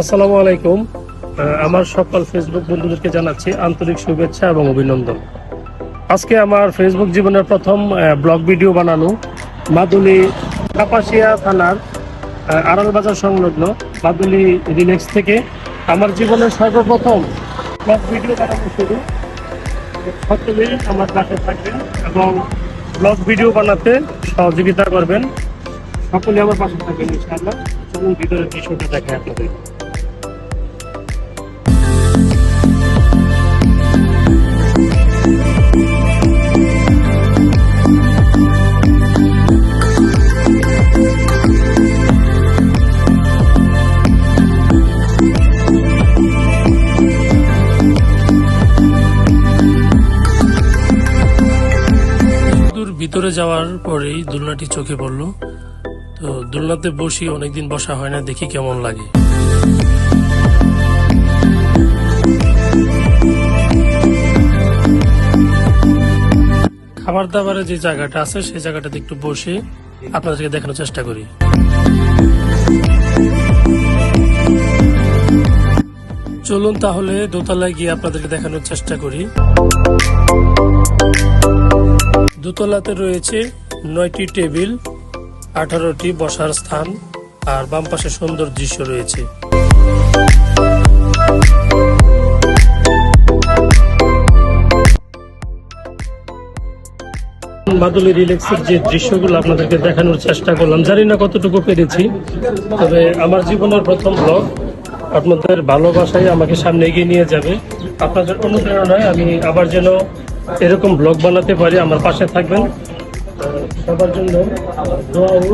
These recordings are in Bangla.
আসসালামু আলাইকুম। আমার সকল ফেসবুক বন্ধুদেরকে জানাচ্ছি আন্তরিক শুভেচ্ছা এবং অভিনন্দন। আজকে আমার ফেসবুক জীবনের প্রথম ব্লগ ভিডিও বানানো মাদুলি কাপাসিয়া থানার আড়ালবাজার সংলগ্ন মাদুলি রিলেক্স থেকে। আমার জীবনের সর্বপ্রথম ব্লগ ভিডিও বানানো শুরু। সকলেই আমার পাশে থাকবেন এবং ব্লগ ভিডিও বানাতে সহযোগিতা করবেন। সকলে আমার পাশে থাকবেন, ইনশাআল্লাহ। চলুন ভিতরের দৃশ্যটা দেখে আপনাদের। ভিতরে যাওয়ার পরেই দোলনাটি চোখে পড়ল। তো দোলনাতে বসি অনেকদিন বসা হয় না, দেখি কেমন লাগে। খাবার দাবারের যে জায়গাটা আছে সেই জায়গাটাতে একটু বসে আপনাদেরকে দেখানোর চেষ্টা করি। চলুন তাহলে দোতলায় গিয়ে আপনাদেরকে দেখানোর চেষ্টা করি। দোতলাতে রয়েছে নয়টি টেবিল, আঠারোটি বসার স্থান, আর বাম পাশে সুন্দর দৃশ্য রয়েছে। মাদুলি রিল্যাক্সের যে দৃশ্যগুলো আপনাদেরকে দেখানোর চেষ্টা করলাম, জানি না কতটুকু পেরেছি, তবে আমার জীবনের প্রথম ব্লগ আপনাদের ভালোবাসায় আমাকে সামনে এগিয়ে নিয়ে যাবে। আপনাদের অনুপ্রেরণায় আমি আবার যেন এরকম ব্লগ বানাতে পারি, আমার পাশে থাকবেন। সবার জন্য দোয়া ও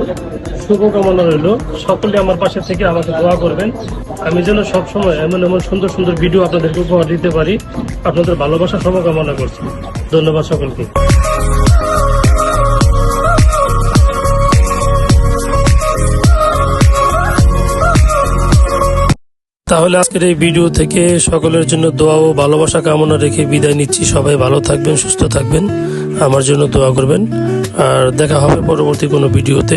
শুভকামনা রইল। সকলে আমার পাশে থেকে আমাকে দোয়া করবেন। আমি যেন সবসময় এমন এমন সুন্দর সুন্দর ভিডিও আপনাদেরকে উপহার দিতে পারি। আপনাদের ভালোবাসা, শুভকামনা করছি। ধন্যবাদ সকলকে। তাহলে আজকের এই ভিডিও থেকে সকলের জন্য দোয়া ও ভালোবাসা কামনা রেখে বিদায় নিচ্ছি। সবাই ভালো থাকবেন, সুস্থ থাকবেন। আমার জন্য দোয়া করবেন। আর দেখা হবে পরবর্তী কোনো ভিডিওতে।